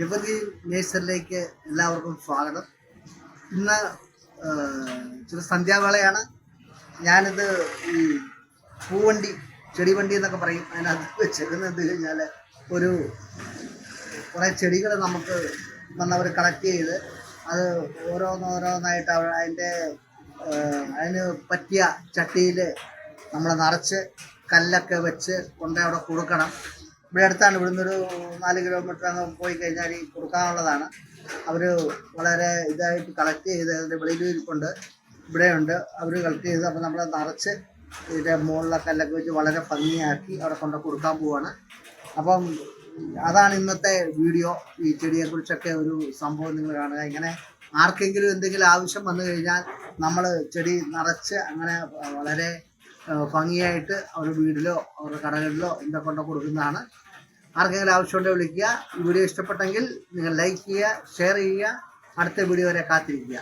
യുവതി നേഴ്സറിലേക്ക് എല്ലാവർക്കും സ്വാഗതം. ഇന്ന് ചില സന്ധ്യാവേളയാണ്. ഞാനിത് ഈ പൂവണ്ടി ചെടിവണ്ടി എന്നൊക്കെ പറയും. അതിനകത്ത് വെച്ചേക്കുന്നത് എന്ത് കഴിഞ്ഞാൽ ഒരു കുറേ ചെടികൾ നമുക്ക് വന്നവർ കളക്ട് ചെയ്ത് അത് ഓരോന്നോരോന്നായിട്ട് അവർ അതിന്റെ അതിന് പറ്റിയ ചട്ടിയിൽ നമ്മൾ നിറച്ച് കല്ലൊക്കെ വെച്ച് കൊണ്ട് അവിടെ കൊടുക്കണം. ഇവിടെ അടുത്താണ് ഇവിടുന്ന് ഒരു നാല് കിലോമീറ്റർ അങ്ങ് പോയി കഴിഞ്ഞാൽ ഈ കൊടുക്കാനുള്ളതാണ്. അവർ വളരെ ഇതായിട്ട് കളക്ട് ചെയ്ത് അതിന്റെ വെളിയിലിരിപ്പുണ്ട്. ഇവിടെ ഇവിടെയുണ്ട്. അവർ കളക്ട് ചെയ്ത് അപ്പോൾ നമ്മൾ നിറച്ച് ഇതിന്റെ മുകളിലെ കല്ലൊക്കെ വെച്ച് വളരെ ഭംഗിയാക്കി അവിടെ കൊണ്ട് കൊടുക്കാൻ പോവാണ്. അപ്പം അതാണ് ഇന്നത്തെ വീഡിയോ. ഈ ചെടിയെക്കുറിച്ചൊക്കെ ഒരു സംഭവം നിങ്ങൾ കാണുക. ഇങ്ങനെ ആർക്കെങ്കിലും എന്തെങ്കിലും ആവശ്യം വന്നു കഴിഞ്ഞാൽ നമ്മൾ ചെടി നിറച്ച് അങ്ങനെ വളരെ ഭംഗിയായിട്ട് അവരുടെ വീടിലോ അവരുടെ കടകളിലോ എന്താ കൊണ്ട് കൊടുക്കുന്നതാണ്. ആർക്കെങ്കിലും ആവശ്യമുണ്ടെങ്കിൽ വിളിക്കുക. ഈ വീഡിയോ ഇഷ്ടപ്പെട്ടെങ്കിൽ നിങ്ങൾ ലൈക്ക് ചെയ്യുക ഷെയർ ചെയ്യുക. അടുത്ത വീഡിയോ വരെ കാത്തിരിക്കുക.